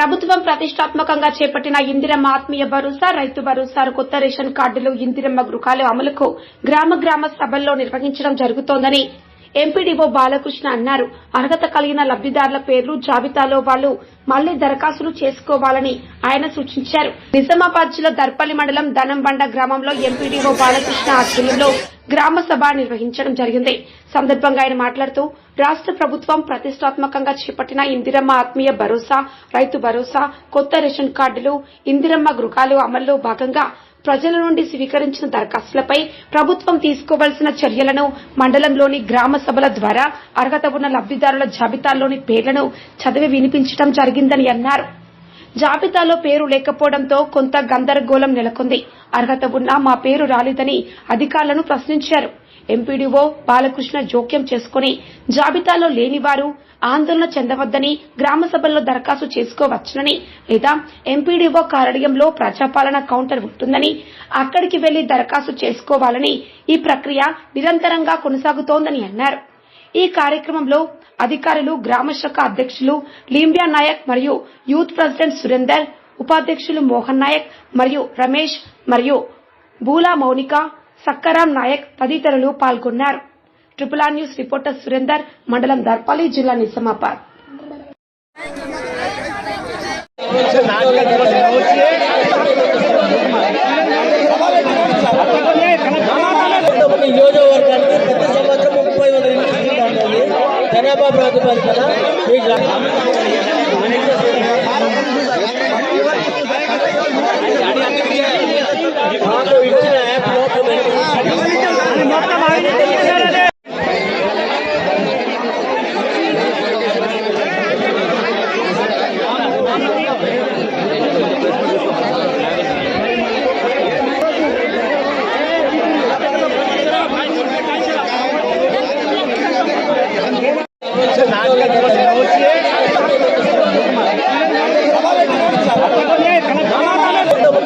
ప్రభుత్వం ప్రతిష్టాత్మకంగా చేపట్టిన ఇందిరమ్మ ఆత్మీయ భరోసా రైతు భరోసా కొత్త రేషన్ కార్డులు ఇందిరమ్మ గృహాలు అమలుకు గ్రామ గ్రామ సభల్లో నిర్వహించడం జరుగుతోందని ఎంపీడీఓ బాలకృష్ణ అన్నారు. అర్హత కలిగిన లబ్దిదారుల పేర్లు జాబితాలో వాళ్ళు మళ్ళీ దరఖాస్తులు చేసుకోవాలని ఆయన సూచించారు. నిజామాబాద్ జిల్లా దర్పల్లి మండలం దనంబండ గ్రామంలో ఎంపీడీఓ బాలకృష్ణ ఆధ్వర్యంలో గ్రామ సభ నిర్వహించడం జరిగింది. సందర్భంగా ఆయన మాట్లాడుతూ రాష్ట ప్రభుత్వం ప్రతిష్టాత్మకంగా చేపట్టిన ఇందిరమ్మ ఆత్మీయ భరోసా రైతు భరోసా కొత్త రేషన్ కార్డులు ఇందిరమ్మ గృహాలు అమల్లో భాగంగా ప్రజల నుండి స్వీకరించిన దరఖాస్తులపై ప్రభుత్వం తీసుకోవాల్సిన చర్యలను మండలంలోని గ్రామ సభల ద్వారా అర్హత ఉన్న లబ్దిదారుల జాబితాలోని పేర్లను చదివి వినిపించడం జరిగిందని అన్నారు. జాబితాలో పేరు లేకపోవడంతో కొంత గందరగోళం నెలకొంది. అర్హత ఉన్నా మా పేరు రాలేదని అధికారులను ప్రశ్నించారు. ఎంపీడీఓ బాలకృష్ణ జోక్యం చేసుకుని జాబితాలో లేనివారు ఆందోళన చెందవద్దని గ్రామ సభల్లో దరఖాస్తు చేసుకోవచ్చునని లేదా ఎంపీడీఓ కార్యాలయంలో ప్రజాపాలన కౌంటర్ ఉంటుందని అక్కడికి వెళ్ళి దరఖాస్తు చేసుకోవాలని ఈ ప్రక్రియ నిరంతరంగా కొనసాగుతోందని అన్నారు. ఈ కార్యక్రమంలో అధికారులు గ్రామ శాఖ అధ్యక్షులు లీంబ్యా నాయక్ మరియు యూత్ ప్రెసిడెంట్ సురేందర్ ఉపాధ్యక్షులు మోహన్ నాయక్ మరియు రమేష్ మరియు బూలా మౌనిక సక్కరాం నాయక్ తదితరులు పాల్గొన్నారు. Triple R news reporter Surender మండలం దర్పాలి జిల్లా నిజామాబాద్ నియోజకవర్గానికి ప్రతి సంవత్సరం ముప్పై వేల ఇంటికి ఉంటుంది జనాభా ప్రాతిపదికన ఈ గ్రా- మాకు ఇచ్చిన యాప్లో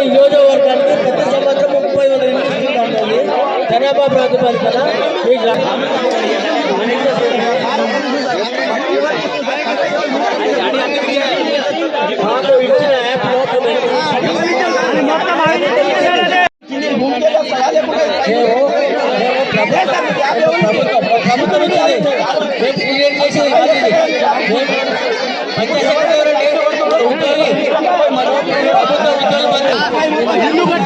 నియోజకవర్గానికి ప్రతి సంవత్సరం ముప్పై వేల ఇంటికి ఉంటుంది జనాభా ప్రాతిపదికన ఈ గ్రా- మాకు ఇచ్చిన యాప్లో మేము ప్రభుత్వం నుంచి మేము క్రియేట్ చేసేది కాదు ఇది. మేము పంచాయతీ సెక్రటరీ లేరు. ఉంటుంది. మరో ప్రభుత్వ ఉద్యోగులు మాత్రం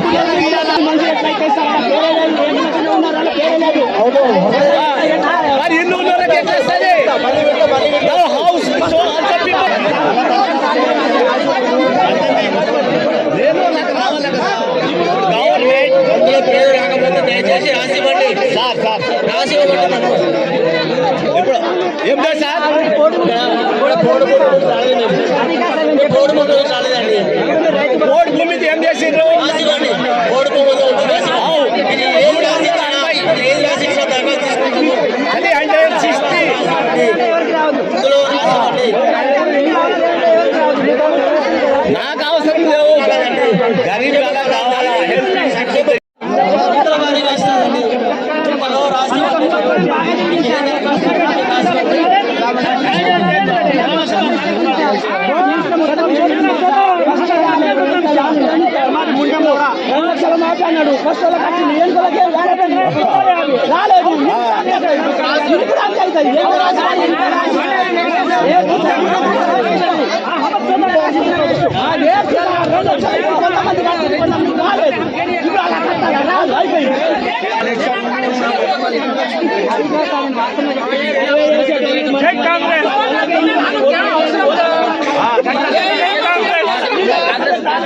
మరి ఇల్లు ఉన్నోళ్ళకి ఎట్లా వస్తది? People- లేదు, నాకు రావాలి కదా. Government అందులో పేరు రాకపోతే దయచేసి రాసి ఇవ్వండి సార్ సార్. రాసి ఇవ్వండి ఇప్పుడు ఏం లేదు సార్ పోడు పోడు భూమిది ఏం చేసిండ్రు? రాసి ఇవ్వండి పోడు రాసి ఇవ్వండి. ఇది ఏది రాసి ఇచ్చినా ఇది ఏది రాసి ఇచ్చినా దరఖాస్తు తీసుకుంటాము అది హండ్రెడ్ సిక్స్టీ ఇందులో రాసి ఇవ్వండి నాకు అవసరం లేవు గరీబ్ అలా కావాలా హెల్త్ సెక్షన్ ఇతర వారికి రాస్తారండి ఇందులో రాసి ఇవ్వండి. మాట్లాడినాడు ఫస్ట్ వాళ్ళకి వచ్చింది ఏం కొలకే రాలేదు ఇప్పుడు అంతే అవుతుంది కొంతమంది కొంతమంది రాలేదు ఇప్పుడు అలా కట్టాలా? రాదు అయిపోయింది. జై కాంగ్రెస్. జై కాంగ్రెస్.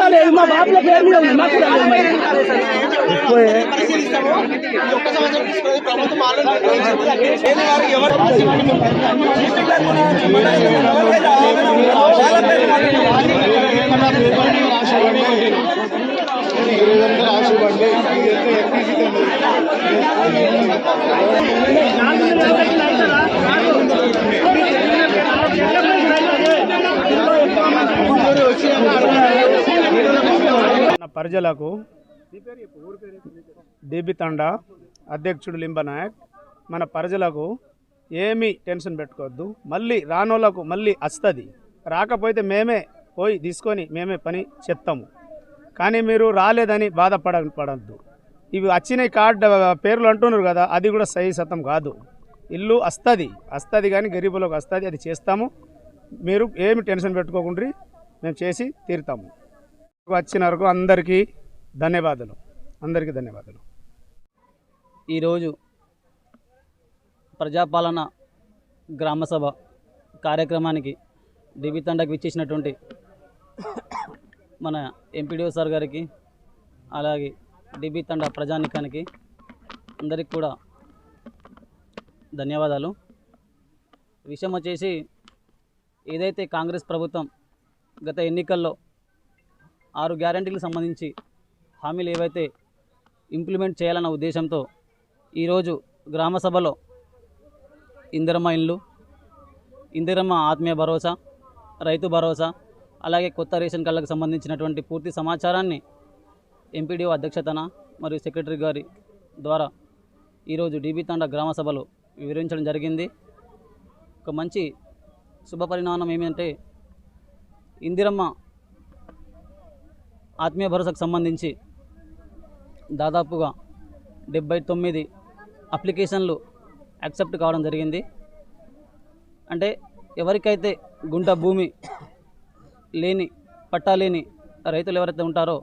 కూడా లేదు మా బాబుల పేరు మీద ఉంది మాకు కూడా లేదు మరి. రాసివ్వండి మన ప్రజలకు డిబి తండా అధ్యక్షుడు లింబనాయక్. మన ప్రజలకు ఏమీ టెన్షన్ పెట్టుకోవద్దు. మళ్ళీ రానోళ్ళకు మళ్ళీ వస్తుంది రాకపోతే మేమే పోయి తీసుకొని మేమే పని చెప్తాము కానీ మీరు రాలేదని బాధపడ పడద్దు ఇవి వచ్చిన కార్డు పేర్లు అంటున్నారు కదా అది కూడా సహీ సతం కాదు. ఇల్లు వస్తుంది వస్తుంది కానీ గరీబులకు వస్తుంది అది చేస్తాము. మీరు ఏమి టెన్షన్ పెట్టుకోకుండా మేము చేసి తీరుతాము. వచ్చిన వరకు అందరికీ ధన్యవాదాలు. అందరికీ ధన్యవాదాలు. ఈరోజు ప్రజాపాలన గ్రామసభ కార్యక్రమానికి డిబి తండకు ఇచ్చేసినటువంటి మన ఎంపీడీఓ సార్ గారికి అలాగే డిబి తండ ప్రజానికానికి అందరికి కూడా ధన్యవాదాలు. విషయం వచ్చేసి ఏదైతే కాంగ్రెస్ ప్రభుత్వం గత ఎన్నికల్లో ఆరు గ్యారంటీలకు సంబంధించి హామీలు ఏవైతే ఇంప్లిమెంట్ చేయాలన్న ఉద్దేశంతో ఈరోజు గ్రామ సభలో ఇందిరమ్మ ఇండ్లు ఇందిరమ్మ ఆత్మీయ భరోసా రైతు భరోసా అలాగే కొత్త రేషన్ కార్డులకు సంబంధించినటువంటి పూర్తి సమాచారాన్ని ఎంపీడీఓ అధ్యక్షతన మరియు సెక్రటరీ గారి ద్వారా ఈరోజు డీబీ తాండ గ్రామ సభలో వివరించడం జరిగింది. ఒక మంచి శుభ పరిణామం ఏమిటంటే ఇందిరమ్మ ఆత్మీయ భరోసాకు సంబంధించి దాదాపుగా డెబ్బై తొమ్మిది అప్లికేషన్లు యాక్సెప్ట్ కావడం జరిగింది. అంటే ఎవరికైతే గుంట భూమి లేని పట్టా లేని రైతులు ఎవరైతే ఉంటారో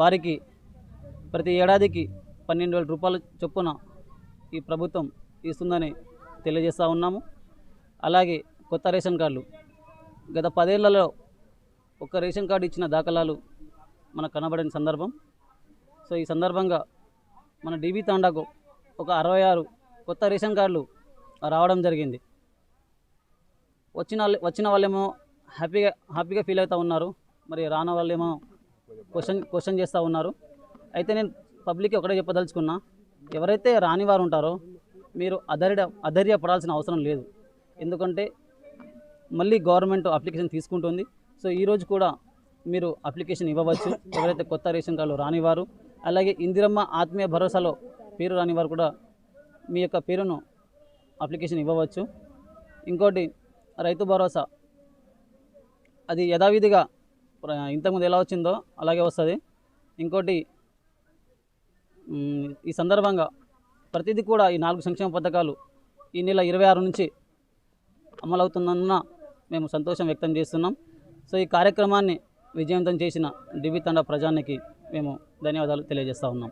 వారికి ప్రతి ఏడాదికి పన్నెండు వేల రూపాయల చొప్పున ఈ ప్రభుత్వం ఇస్తుందని తెలియజేస్తూ ఉన్నాము. అలాగే కొత్త రేషన్ కార్డులు. గత పదేళ్ళలో ఒక రేషన్ కార్డు ఇచ్చిన దాఖలాలు మనకు కనబడిన సందర్భం. సో ఈ సందర్భంగా మన డీబీ తాండాకు ఒక అరవై ఆరు కొత్త రేషన్ కార్డులు రావడం జరిగింది. వచ్చిన వాళ్ళ- వచ్చిన వాళ్ళేమో హ్యాపీగా హ్యాపీగా ఫీల్ అవుతూ ఉన్నారు. మరి రాన వాళ్ళేమో క్వశ్చన్ క్వశ్చన్ చేస్తూ ఉన్నారు. అయితే నేను పబ్లిక్కి ఒకటే చెప్పదలుచుకున్నా ఎవరైతే రాని వారు ఉంటారో మీరు అధైర్య అధర్య పడాల్సిన అవసరం లేదు. ఎందుకంటే మళ్ళీ గవర్నమెంట్ అప్లికేషన్ తీసుకుంటుంది. సో ఈరోజు కూడా మీరు అప్లికేషన్ ఇవ్వవచ్చు. ఎవరైతే కొత్త రేషన్ కార్డులు రానివారు అలాగే ఇందిరమ్మ ఆత్మీయ భరోసాలో పేరు రానివారు కూడా మీ యొక్క పేరును అప్లికేషన్ ఇవ్వవచ్చు. ఇంకోటి రైతు భరోసా. అది యథావిధిగా ప్ర- ఇంతకుముందు ఎలా వచ్చిందో అలాగే వస్తుంది. ఇంకోటి ఈ సందర్భంగా ప్రతిదీ కూడా ఈ నాలుగు సంక్షేమ పథకాలు ఈ నెల ఇరవై ఆరు నుంచి అమలవుతుందన్న మేము సంతోషం వ్యక్తం చేస్తున్నాం. సో ఈ కార్యక్రమాన్ని విజయవంతం చేసిన డివి తండ ప్రజానికి మేము ధన్యవాదాలు తెలియజేస్తూ ఉన్నాం.